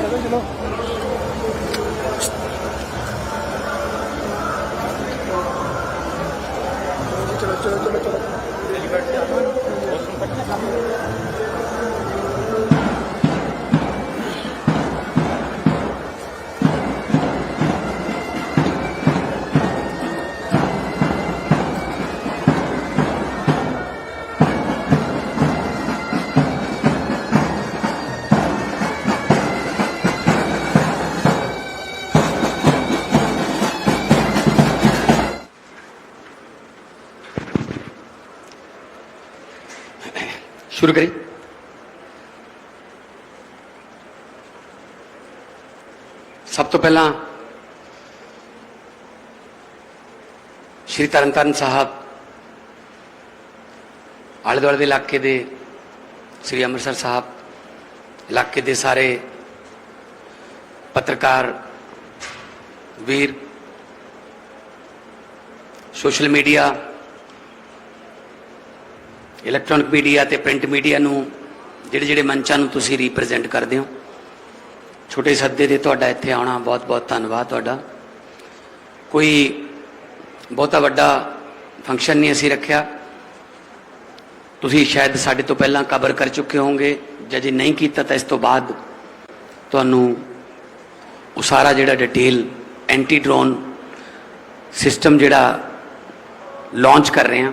ਚਲੋ ਸ਼ੁਰੂ ਕਰੀ ਸਭ ਤੋਂ ਪਹਿਲਾਂ ਸ਼੍ਰੀ ਤਰਨਤਾਰਨ ਸਾਹਿਬ ਆਲੇ ਦੁਆਲੇ ਦੇ ਇਲਾਕੇ ਦੇ ਸ਼੍ਰੀ ਅੰਮ੍ਰਿਤਸਰ ਸਾਹਿਬ ਇਲਾਕੇ ਦੇ ਸਾਰੇ ਪੱਤਰਕਾਰ ਵੀਰ ਸੋਸ਼ਲ ਮੀਡੀਆ ਇਲੈਕਟ੍ਰੋਨਿਕ ਮੀਡੀਆ ਤੇ ਪ੍ਰਿੰਟ ਮੀਡੀਆ ਨੂੰ ਜਿਹੜੇ ਜਿਹੜੇ ਮੰਚਾਂ ਨੂੰ ਤੁਸੀਂ ਰਿਪਰੈਜ਼ੈਂਟ ਕਰਦੇ ਹੋ। ਛੋਟੇ ਸੱਦੇ ਦੇ ਤੁਹਾਡਾ ਇੱਥੇ ਆਉਣਾ ਬਹੁਤ ਬਹੁਤ ਧੰਨਵਾਦ ਤੁਹਾਡਾ। ਕੋਈ ਬਹੁਤਾ ਵੱਡਾ ਫੰਕਸ਼ਨ ਨਹੀਂ ਅਸੀਂ ਰੱਖਿਆ। ਤੁਸੀਂ ਸ਼ਾਇਦ ਸਾਡੇ ਤੋਂ ਪਹਿਲਾਂ ਕਵਰ ਕਰ ਚੁੱਕੇ ਹੋਵੋਗੇ। ਜਾਂ ਜੇ ਨਹੀਂ ਕੀਤਾ ਤਾਂ ਇਸ ਤੋਂ ਬਾਅਦ ਤੁਹਾਨੂੰ ਉਹ ਸਾਰਾ ਜਿਹੜਾ ਡਿਟੇਲ ਐਂਟੀ ਡਰੋਨ ਸਿਸਟਮ ਜਿਹੜਾ ਲਾਂਚ ਕਰ ਰਹੇ ਹਾਂ।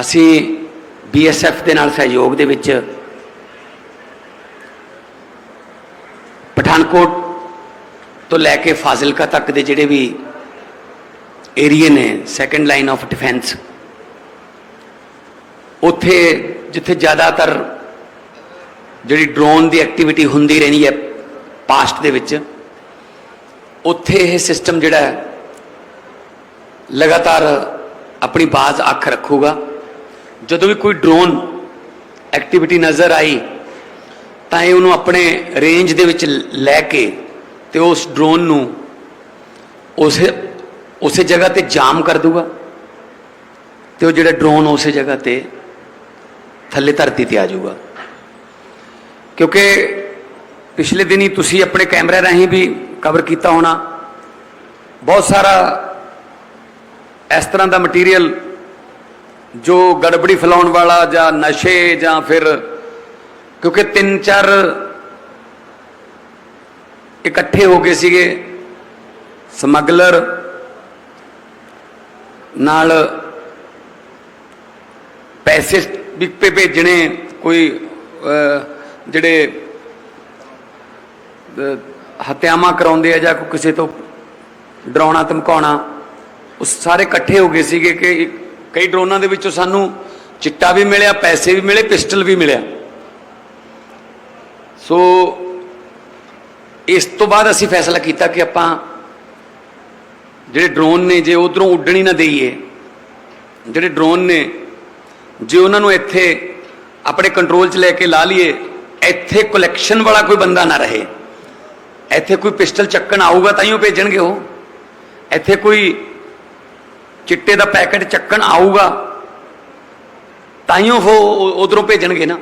ਅਸੀਂ ਬੀਐਸਐਫ ਦੇ ਨਾਲ ਸਹਿਯੋਗ ਦੇ ਵਿੱਚ ਪਠਾਨਕੋਟ ਤੋਂ ਲੈ ਕੇ ਫਾਜ਼ਿਲਕਾ ਤੱਕ ਦੇ ਜਿਹੜੇ ਵੀ ਏਰੀਏ ਨੇ ਸੈਕੰਡ ਲਾਈਨ ਆਫ ਡਿਫੈਂਸ ਉੱਥੇ ਜਿੱਥੇ ਜ਼ਿਆਦਾਤਰ ਜਿਹੜੀ ਡਰੋਨ ਦੀ ਐਕਟੀਵਿਟੀ ਹੁੰਦੀ ਰਹਿੰਦੀ ਹੈ ਪਾਸਟ ਦੇ ਵਿੱਚ, ਉੱਥੇ ਇਹ ਸਿਸਟਮ ਜਿਹੜਾ ਲਗਾਤਾਰ ਆਪਣੀ ਬਾਜ਼ ਅੱਖ ਰੱਖੂਗਾ। ਜਦੋਂ ਵੀ ਕੋਈ ਡਰੋਨ ਐਕਟੀਵਿਟੀ ਨਜ਼ਰ ਆਈ, ਤਾਂ ਇਹ ਉਹਨੂੰ ਆਪਣੇ ਰੇਂਜ ਦੇ ਵਿੱਚ ਲੈ ਕੇ ਤੇ ਉਸ ਡਰੋਨ ਨੂੰ ਉਸੇ ਉਸੇ ਜਗ੍ਹਾ ਤੇ ਜਾਮ ਕਰ ਦੂਗਾ ਤੇ ਉਹ ਜਿਹੜਾ ਡਰੋਨ ਉਸੇ ਜਗ੍ਹਾ ਤੇ ਥੱਲੇ ਧਰਤੀ ਤੇ ਆ ਜਾਊਗਾ। ਕਿਉਂਕਿ ਪਿਛਲੇ ਦਿਨੀ ਤੁਸੀਂ ਆਪਣੇ ਕੈਮਰੇ ਰਾਹੀਂ ਵੀ ਕਵਰ ਕੀਤਾ ਹੋਣਾ। ਬਹੁਤ ਸਾਰਾ ਇਸ ਤਰ੍ਹਾਂ ਦਾ ਮਟੀਰੀਅਲ ਜੋ ਗੜਬੜੀ ਫੈਲਾਉਣ ਵਾਲਾ ਜਾਂ ਨਸ਼ੇ ਜਾਂ ਫਿਰ ਕਿਉਂਕਿ ਤਿੰਨ ਚਾਰ ਇਕੱਠੇ ਹੋ ਗਏ ਸੀਗੇ ਸਮਗਲਰ ਨਾਲ ਪੈਸੇ ਵੀ ਭੇਜਣੇ ਕੋਈ ਜਿਹੜੇ ਅਹ, ਹੱਤਿਆਵਾਂ ਕਰਾਉਂਦੇ ਆ ਜਾਂ ਕਿਸੇ ਤੋਂ ਡਰਾਉਣਾ ਧਮਕਾਉਣਾ ਉਹ ਸਾਰੇ ਇਕੱਠੇ ਹੋ ਗਏ ਸੀਗੇ ਕਿ ਇੱਕ- ਕਈ ਡਰੋਨਾਂ ਦੇ ਵਿੱਚੋਂ ਸਾਨੂੰ ਚਿੱਟਾ ਵੀ ਮਿਲਿਆ, ਪੈਸੇ ਵੀ ਮਿਲੇ, ਪਿਸਟਲ ਵੀ ਮਿਲਿਆ। ਸੋ ਇਸ ਤੋਂ ਬਾਅਦ ਅਸੀਂ ਫੈਸਲਾ ਕੀਤਾ ਕਿ ਆਪਾਂ ਜਿਹੜੇ ਡਰੋਨ ਨੇ ਜੇ ਉਧਰੋਂ ਉੱਡਣੀ ਨਾ ਦੇਈਏ, ਜਿਹੜੇ ਡਰੋਨ ਨੇ ਜੇ ਉਹਨਾਂ ਨੂੰ ਇੱਥੇ ਆਪਣੇ ਕੰਟਰੋਲ 'ਚ ਲੈ ਕੇ ਲਾ ਲਈਏ, ਇੱਥੇ ਕਲੈਕਸ਼ਨ ਵਾਲਾ ਕੋਈ ਬੰਦਾ ਨਾ ਰਹੇ। ਇੱਥੇ ਕੋਈ ਪਿਸਟਲ ਚੱਕਣ ਆਊਗਾ ਤਾਂ ਹੀ ਉਹ ਭੇਜਣਗੇ ਉਹ। ਇੱਥੇ ਕੋਈ ਚਿੱਟੇ ਦਾ ਪੈਕੇਟ ਚੱਕਣ ਆਊਗਾ ਤਾਂ ਹੀ ਉਹ ਉਧਰੋਂ ਭੇਜਣਗੇ ਨਾ।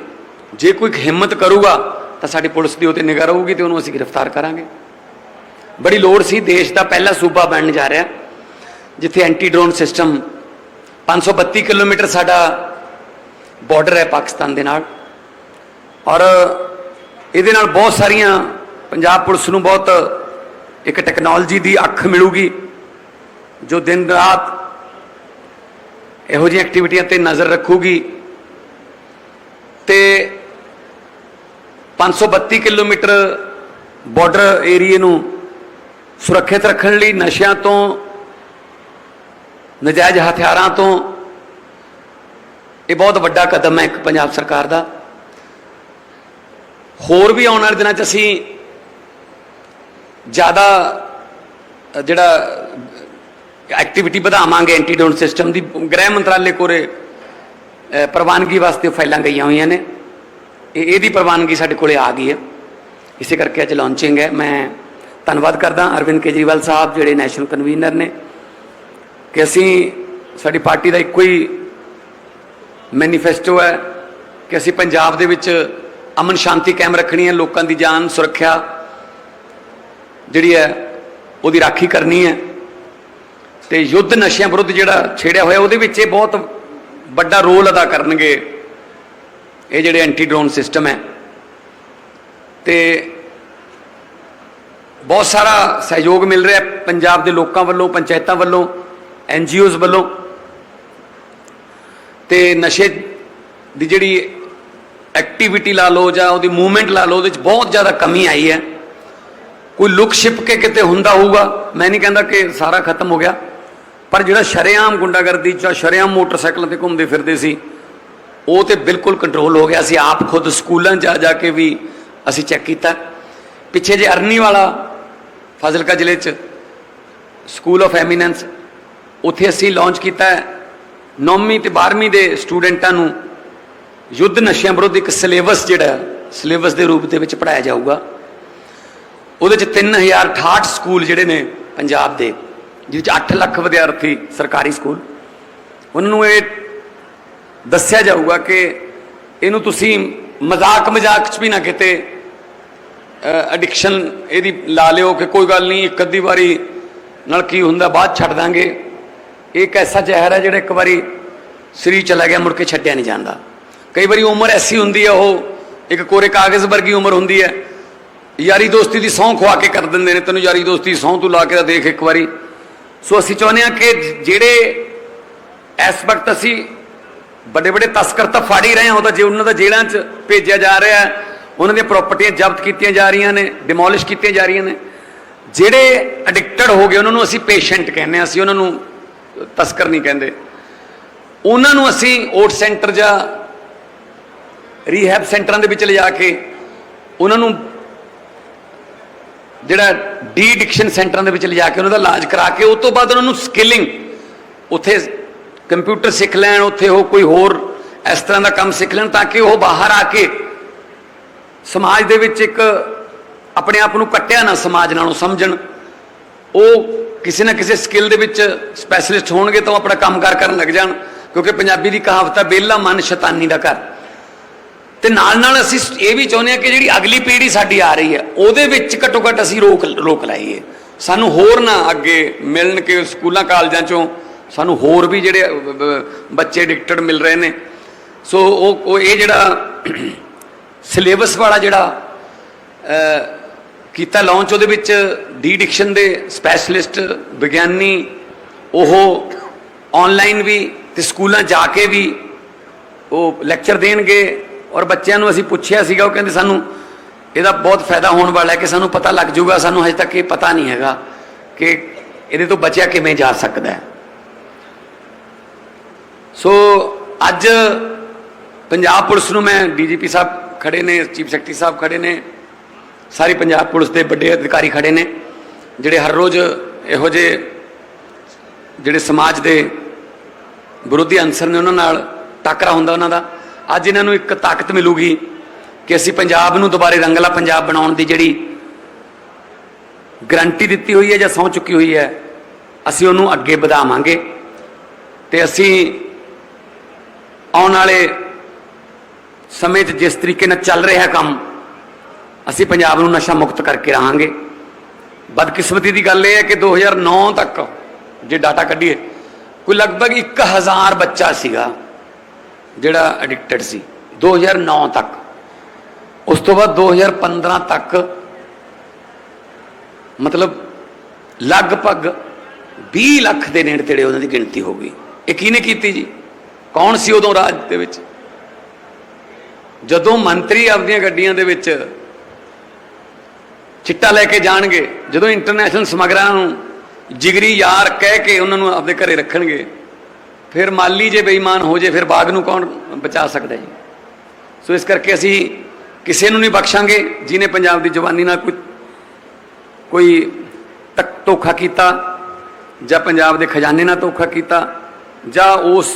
ਜੇ ਕੋਈ ਹਿੰਮਤ ਕਰੂਗਾ, ਤਾਂ ਸਾਡੀ ਪੁਲਿਸ ਦੀ ਉਹ ਤੇ ਨਿਗਾਹ ਰਹੂਗੀ ਤੇ ਉਹਨੂੰ ਅਸੀਂ ਗ੍ਰਿਫਤਾਰ ਕਰਾਂਗੇ। ਬੜੀ ਲੋੜ ਸੀ ਦੇਸ਼ ਦਾ ਪਹਿਲਾ ਸੂਬਾ ਬਣਨ ਜਾ ਰਿਹਾ, ਜਿੱਥੇ ਐਂਟੀ ਡਰੋਨ ਸਿਸਟਮ 532 ਕਿਲੋਮੀਟਰ ਸਾਡਾ ਬਾਰਡਰ ਹੈ ਪਾਕਿਸਤਾਨ ਦੇ ਨਾਲ। ਔਰ ਇਹਦੇ ਨਾਲ ਬਹੁਤ ਸਾਰੀਆਂ ਪੰਜਾਬ ਪੁਲਿਸ ਨੂੰ ਬਹੁਤ ਇੱਕ ਟੈਕਨੋਲੋਜੀ ਦੀ ਅੱਖ ਮਿਲੂਗੀ, ਜੋ ਦਿਨ ਰਾਤ ਇਹੋ ਜਿਹੀਆਂ ਐਕਟੀਵਿਟੀਆਂ ਤੇ ਨਜ਼ਰ ਰੱਖੂਗੀ। ਤੇ 532 ਕਿਲੋਮੀਟਰ ਬਾਰਡਰ ਏਰੀਏ ਨੂੰ ਸੁਰੱਖਿਅਤ ਰੱਖਣ ਲਈ ਨਸ਼ਿਆਂ ਤੋਂ, ਨਜਾਇਜ਼ ਹਥਿਆਰਾਂ ਤੋਂ ਇਹ ਬਹੁਤ ਵੱਡਾ ਕਦਮ ਹੈ ਇੱਕ ਪੰਜਾਬ ਸਰਕਾਰ ਦਾ। ਹੋਰ ਵੀ ਆਉਣ ਵਾਲੇ ਦਿਨਾਂ 'ਚ ਅਸੀਂ ਜ਼ਿਆਦਾ ਜਿਹੜਾ ਐਕਟੀਵਿਟੀ ਵਧਾਵਾਂਗੇ ਐਂਟੀਡੋਟ ਸਿਸਟਮ ਦੀ। ਗ੍ਰਹਿ ਮੰਤਰਾਲੇ ਕੋਲੇ ਪ੍ਰਵਾਨਗੀ ਵਾਸਤੇ ਫਾਈਲਾਂ ਗਈਆਂ ਹੋਈਆਂ ਨੇ। ਇਹ, ਇਹਦੀ ਪ੍ਰਵਾਨਗੀ ਸਾਡੇ ਕੋਲੇ ਆ ਗਈ ਹੈ। ਇਸੇ ਕਰਕੇ ਅੱਜ ਲਾਂਚਿੰਗ ਹੈ। ਮੈਂ ਧੰਨਵਾਦ ਕਰਦਾ ਅਰਵਿੰਦ ਕੇਜਰੀਵਾਲ ਸਾਹਿਬ, ਜਿਹੜੇ ਨੈਸ਼ਨਲ ਕਨਵੀਨਰ ਨੇ, ਕਿ ਅਸੀਂ ਸਾਡੀ ਪਾਰਟੀ ਦਾ ਇੱਕੋ ਹੀ ਮੈਨੀਫੈਸਟੋ ਹੈ ਕਿ ਅਸੀਂ ਪੰਜਾਬ ਦੇ ਵਿੱਚ ਅਮਨ ਸ਼ਾਂਤੀ ਕਾਇਮ ਰੱਖਣੀ ਹੈ, ਲੋਕਾਂ ਦੀ ਜਾਨ ਸੁਰੱਖਿਆ ਜਿਹੜੀ ਹੈ, ਉਹਦੀ ਰਾਖੀ ਕਰਨੀ ਹੈ। ਤੇ ਯੁੱਧ ਨਸ਼ਿਆਂ ਵਿਰੁੱਧ ਜਿਹੜਾ ਛੇੜਿਆ ਹੋਇਆ, ਉਹਦੇ ਵਿੱਚ ਇਹ ਬਹੁਤ ਵੱਡਾ ਰੋਲ ਅਦਾ ਕਰਨਗੇ। ਇਹ ਜਿਹੜੇ ਐਂਟੀ ਡਰੋਨ ਸਿਸਟਮ ਹੈ। ਤੇ ਬਹੁਤ ਸਾਰਾ ਸਹਿਯੋਗ ਮਿਲ ਰਿਹਾ ਪੰਜਾਬ ਦੇ ਲੋਕਾਂ ਵੱਲੋਂ, ਪੰਚਾਇਤਾਂ ਵੱਲੋਂ ਐਨਜੀਓਜ਼ ਵੱਲੋਂ। ਤੇ ਨਸ਼ੇ ਦੀ ਜਿਹੜੀ ਐਕਟੀਵਿਟੀ ਲਾ ਲਓ ਜਾਂ ਉਹਦੀ ਮੂਵਮੈਂਟ ਲਾ ਲਓ, ਉਹਦੇ ਵਿੱਚ ਬਹੁਤ ਜ਼ਿਆਦਾ ਕਮੀ ਆਈ ਹੈ। ਕੋਈ ਲੁਕ ਛਿਪ ਕੇ ਕਿਤੇ ਹੁੰਦਾ ਹੋਊਗਾ, ਮੈਂ ਨਹੀਂ ਕਹਿੰਦਾ ਕਿ ਸਾਰਾ ਖਤਮ ਹੋ ਗਿਆ। ਪਰ ਜਿਹੜਾ ਸ਼ਰੇਆਮ ਗੁੰਡਾਗਰਦੀ ਜਾਂ ਸ਼ਰੇਆਮ ਮੋਟਰਸਾਈਕਲਾਂ ਤੇ ਘੁੰਮਦੇ ਫਿਰਦੇ ਸੀ, ਉਹ ਤੇ ਬਿਲਕੁਲ ਕੰਟਰੋਲ ਹੋ ਗਿਆ ਸੀ। ਆਪ ਖੁਦ ਸਕੂਲਾਂ 'ਚ ਜਾ ਜਾ ਕੇ ਵੀ ਅਸੀਂ ਚੈੱਕ ਕੀਤਾ। ਪਿੱਛੇ ਜੇ ਅਰਨੀ ਵਾਲਾ ਫਾਜ਼ਿਲਕਾ ਜ਼ਿਲ੍ਹੇ 'ਚ ਸਕੂਲ ਆਫ ਐਮੀਨੈਂਸ ਉੱਥੇ ਅਸੀਂ ਲਾਂਚ ਕੀਤਾ ਹੈ। 9ਵੀਂ ਤੇ 12ਵੀਂ ਦੇ ਸਟੂਡੈਂਟਾਂ ਨੂੰ ਯੁੱਧ ਨਸ਼ਿਆਂ ਵਿਰੁੱਧ ਇੱਕ ਸਿਲੇਬਸ ਜਿਹੜਾ ਸਿਲੇਬਸ ਦੇ ਰੂਪ ਦੇ ਵਿੱਚ ਪੜਾਇਆ ਜਾਊਗਾ। ਉਹਦੇ ਚ 3068 ਸਕੂਲ ਜਿਹੜੇ ਨੇ ਪੰਜਾਬ ਦੇ। ਜਿਹਦੇ ਚ 8 ਲੱਖ ਵਿਦਿਆਰਥੀ ਸਰਕਾਰੀ ਸਕੂਲ। ਉਹਨਾਂ ਨੂੰ ਇਹ ਦੱਸਿਆ ਜਾਊਗਾ ਕਿ ਇਹਨੂੰ ਤੁਸੀਂ ਮਜ਼ਾਕ ਮਜ਼ਾਕ ਚ ਵੀ ਨਾ ਕਿਤੇ ਐਡਿਕਸ਼ਨ ਇਹਦੀ ਲਾ ਲਿਓ ਕਿ ਕੋਈ ਗੱਲ ਨਹੀਂ, ਇੱਕ ਅੱਧੀ ਵਾਰੀ ਨਾਲ ਕੀ ਹੁੰਦਾ, ਬਾਅਦ ਛੱਡ ਦਾਂਗੇ। ਇਹ ਇੱਕ ਐਸਾ ਜ਼ਹਿਰ ਹੈ ਜਿਹੜਾ ਇੱਕ ਵਾਰੀ ਸਰੀਰ ਚਲਾ ਗਿਆ, ਮੁੜ ਕੇ ਛੱਡਿਆ ਨਹੀਂ ਜਾਂਦਾ। ਕਈ ਵਾਰੀ ਉਮਰ ਐਸੀ ਹੁੰਦੀ ਹੈ, ਉਹ ਇੱਕ ਕੋਰੇ ਕਾਗਜ਼ ਵਰਗੀ ਉਮਰ ਹੁੰਦੀ ਹੈ। ਯਾਰੀ ਦੋਸਤੀ ਦੀ ਸਹੁੰ ਖਵਾ ਕੇ ਕਰ ਦਿੰਦੇ ਨੇ, ਤੈਨੂੰ ਯਾਰੀ ਦੋਸਤੀ ਦੀ ਸਹੁੰ ਤੂੰ ਲਾ ਕੇ ਤਾਂ ਦੇਖ ਇੱਕ ਵਾਰੀ। ਸੋ ਅਸੀਂ ਚਾਹੁੰਦੇ ਹਾਂ ਕਿ ਜਿਹੜੇ ਇਸ ਵਕਤ ਅਸੀਂ ਵੱਡੇ ਵੱਡੇ ਤਸਕਰ ਤਾਂ ਫੜ ਹੀ ਰਹੇ ਹਾਂ, ਉਹ ਤਾਂ ਜੇ ਉਹਨਾਂ ਦਾ ਜੇਲ੍ਹਾਂ 'ਚ ਭੇਜਿਆ ਜਾ ਰਿਹਾ ਹੈ, ਉਹਨਾਂ ਦੀਆਂ ਪ੍ਰਾਪਰਟੀਆਂ ਜ਼ਬਤ ਕੀਤੀਆਂ ਜਾ ਰਹੀਆਂ ਨੇ ਡਿਮੋਲਿਸ਼ ਕੀਤੀਆਂ ਜਾ ਰਹੀਆਂ ਨੇ। ਜਿਹੜੇ ਐਡਿਕਟਡ ਹੋ ਗਏ, ਉਹਨਾਂ ਨੂੰ ਅਸੀਂ ਪੇਸ਼ੈਂਟ ਕਹਿੰਦੇ ਹਾਂ, ਅਸੀਂ ਉਹਨਾਂ ਨੂੰ ਤਸਕਰ ਨਹੀਂ ਕਹਿੰਦੇ। ਉਹਨਾਂ ਨੂੰ ਅਸੀਂ ਓਟ ਸੈਂਟਰ ਜਾਂ ਰੀਹੈਬ ਸੈਂਟਰਾਂ ਦੇ ਵਿੱਚ ਲਿਜਾ ਕੇ ਉਹਨਾਂ ਨੂੰ ਜਿਹੜਾ ਡੀ ਐਡਿਕਸ਼ਨ ਸੈਂਟਰਾਂ ਦੇ ਵਿੱਚ ਲਿਜਾ ਕੇ ਉਹਨਾਂ ਦਾ ਇਲਾਜ ਕਰਾ ਕੇ ਉਸ ਤੋਂ ਬਾਅਦ ਉਹਨਾਂ ਨੂੰ ਸਕਿਲਿੰਗ, ਉੱਥੇ ਕੰਪਿਊਟਰ ਸਿੱਖ ਲੈਣ, ਉੱਥੇ ਉਹ ਕੋਈ ਹੋਰ ਇਸ ਤਰ੍ਹਾਂ ਦਾ ਕੰਮ ਸਿੱਖ ਲੈਣ ਤਾਂ ਕਿ ਉਹ ਬਾਹਰ ਆ ਕੇ ਸਮਾਜ ਦੇ ਵਿੱਚ ਇੱਕ ਆਪਣੇ ਆਪ ਨੂੰ ਕੱਟਿਆ ਨਾ ਸਮਾਜ ਨਾਲੋਂ ਸਮਝਣ। ਉਹ ਕਿਸੇ ਨਾ ਕਿਸੇ ਸਕਿੱਲ ਦੇ ਵਿੱਚ ਸਪੈਸ਼ਲਿਸਟ ਹੋਣਗੇ ਤਾਂ ਉਹ ਆਪਣਾ ਕੰਮਕਾਰ ਕਰਨ ਲੱਗ ਜਾਣ, ਕਿਉਂਕਿ ਪੰਜਾਬੀ ਦੀ ਕਹਾਵਤ ਹੈ ਬੇਲਾ ਮਨ ਸ਼ੈਤਾਨੀ ਦਾ ਘਰ। ਤੇ ਨਾਲ ਨਾਲ ਅਸੀਂ ਇਹ ਵੀ ਚਾਹੁੰਦੇ ਹਾਂ ਕਿ ਜਿਹੜੀ ਅਗਲੀ ਪੀੜ੍ਹੀ ਸਾਡੀ ਆ ਰਹੀ ਹੈ, ਉਹਦੇ ਵਿੱਚ ਘੱਟੋ ਘੱਟ ਅਸੀਂ ਰੋਕ ਰੋਕ ਲਾਈਏ। ਸਾਨੂੰ ਹੋਰ ਨਾ ਅੱਗੇ ਮਿਲਣ ਕੇ ਸਕੂਲਾਂ, ਕਾਲਜਾਂ ਚੋਂ ਸਾਨੂੰ ਹੋਰ ਵੀ ਜਿਹੜੇ ਬੱਚੇ ਐਡਿਕਟਡ ਮਿਲ ਰਹੇ ਨੇ। ਸੋ ਉਹ ਉਹ ਇਹ ਜਿਹੜਾ ਸਿਲੇਬਸ ਵਾਲਾ ਜਿਹੜਾ ਕੀਤਾ ਲਾਂਚ ਉਹਦੇ ਵਿੱਚ ਡੀ ਡਿਕਸ਼ਨ ਦੇ ਸਪੈਸ਼ਲਿਸਟ ਵਿਗਿਆਨੀ, ਉਹ ਆਨਲਾਈਨ ਵੀ ਤੇ ਸਕੂਲਾਂ ਜਾ ਕੇ ਵੀ ਉਹ ਲੈਕਚਰ ਦੇਣਗੇ। ਔਰ ਬੱਚਿਆਂ ਨੂੰ ਅਸੀਂ ਪੁੱਛਿਆ ਸੀਗਾ, ਉਹ ਕਹਿੰਦੇ ਸਾਨੂੰ ਇਹਦਾ ਬਹੁਤ ਫਾਇਦਾ ਹੋਣ ਵਾਲਾ ਹੈ ਕਿ ਸਾਨੂੰ ਪਤਾ ਲੱਗ ਜਾਊਗਾ, ਸਾਨੂੰ ਹਜੇ ਤੱਕ ਇਹ ਪਤਾ ਨਹੀਂ ਹੈਗਾ ਕਿ ਇਹਦੇ ਤੋਂ ਬਚਿਆ ਕਿਵੇਂ ਜਾ ਸਕਦਾ ਹੈ। ਸੋ ਅੱਜ ਪੰਜਾਬ ਪੁਲਿਸ ਨੂੰ ਮੈਂ ਡੀਜੀਪੀ ਸਾਹਿਬ ਖੜੇ ਨੇ, ਚੀਫ ਸੈਕਟਰੀ ਸਾਹਿਬ ਖੜੇ ਨੇ, ਸਾਰੀ ਪੰਜਾਬ ਪੁਲਿਸ ਦੇ ਵੱਡੇ ਅਧਿਕਾਰੀ ਖੜੇ ਨੇ, ਜਿਹੜੇ ਹਰ ਰੋਜ਼ ਇਹੋ ਜਿਹੇ ਜਿਹੜੇ ਸਮਾਜ ਦੇ ਵਿਰੋਧੀ ਅੰਸਰ ਨੇ ਉਹਨਾਂ ਨਾਲ ਟਾਕਰਾ ਹੁੰਦਾ ਉਹਨਾਂ ਦਾ। ਅੱਜ ਇਹਨਾਂ ਨੂੰ ਇੱਕ ਤਾਕਤ ਮਿਲੂਗੀ ਕਿ ਅਸੀਂ ਪੰਜਾਬ ਨੂੰ ਦੁਬਾਰੇ ਰੰਗਲਾ ਪੰਜਾਬ ਬਣਾਉਣ ਦੀ ਜਿਹੜੀ ਗਰੰਟੀ ਦਿੱਤੀ ਹੋਈ ਹੈ ਜਾਂ ਸਹੁੰ ਚੁੱਕੀ ਹੋਈ ਹੈ, ਅਸੀਂ ਉਹਨੂੰ ਅੱਗੇ ਵਧਾਵਾਂਗੇ ਤੇ ਅਸੀਂ ਆਉਣ ਵਾਲੇ ਸਮੇਂ 'ਚ ਜਿਸ ਤਰੀਕੇ ਨਾਲ ਚੱਲ ਰਿਹਾ ਕੰਮ, ਅਸੀਂ ਪੰਜਾਬ ਨੂੰ ਨਸ਼ਾ ਮੁਕਤ ਕਰਕੇ ਰਹਾਂਗੇ। ਬਦਕਿਸਮਤੀ ਦੀ ਗੱਲ ਇਹ ਹੈ ਕਿ 2009 ਤੱਕ ਜੇ ਡਾਟਾ ਕੱਢੀਏ, ਕੋਈ ਲਗਭਗ 1000 ਬੱਚਾ ਸੀਗਾ। ਜਿਹੜਾ ਐਡਿਕਟਡ ਸੀ 2009 ਤੱਕ। ਉਸ ਤੋਂ ਬਾਅਦ 2015 ਤੱਕ ਮਤਲਬ ਲਗਭਗ 20 ਲੱਖ ਦੇ ਨੇੜੇ ਤੇੜੇ ਉਹਨਾਂ ਦੀ ਗਿਣਤੀ ਹੋ ਗਈ। ਇਹ ਕਿਹਨੇ ਕੀਤੀ ਜੀ? ਕੌਣ ਸੀ ਉਦੋਂ ਰਾਜ ਦੇ ਵਿੱਚ? ਜਦੋਂ ਮੰਤਰੀ ਆਪਦੀਆਂ ਗੱਡੀਆਂ ਦੇ ਵਿੱਚ ਚਿੱਟਾ ਲੈ ਕੇ ਜਾਣਗੇ, ਜਦੋਂ ਇੰਟਰਨੈਸ਼ਨਲ ਸਮਗਰਾਂ ਨੂੰ ਜਿਗਰੀ ਯਾਰ ਕਹਿ ਕੇ ਉਹਨਾਂ ਨੂੰ ਆਪਦੇ ਘਰੇ ਰੱਖਣਗੇ ਫਿਰ ਮਾਲੀ ਜੇ ਬੇਈਮਾਨ ਹੋ ਜੇ, ਫਿਰ ਬਾਗ ਨੂੰ ਕੌਣ ਬਚਾ ਸਕਦਾ ਜੀ? ਸੋ ਇਸ ਕਰਕੇ ਅਸੀਂ ਕਿਸੇ ਨੂੰ ਨਹੀਂ ਬਖਸ਼ਾਂਗੇ ਜਿਨੇ ਪੰਜਾਬ ਦੀ ਜਵਾਨੀ ਨਾਲ ਕੋਈ ਕੋਈ ਤੱਕ ਧੋਖਾ ਕੀਤਾ ਜਾਂ ਪੰਜਾਬ ਦੇ ਖਜ਼ਾਨੇ ਨਾਲ ਧੋਖਾ ਕੀਤਾ ਜਾਂ ਉਸ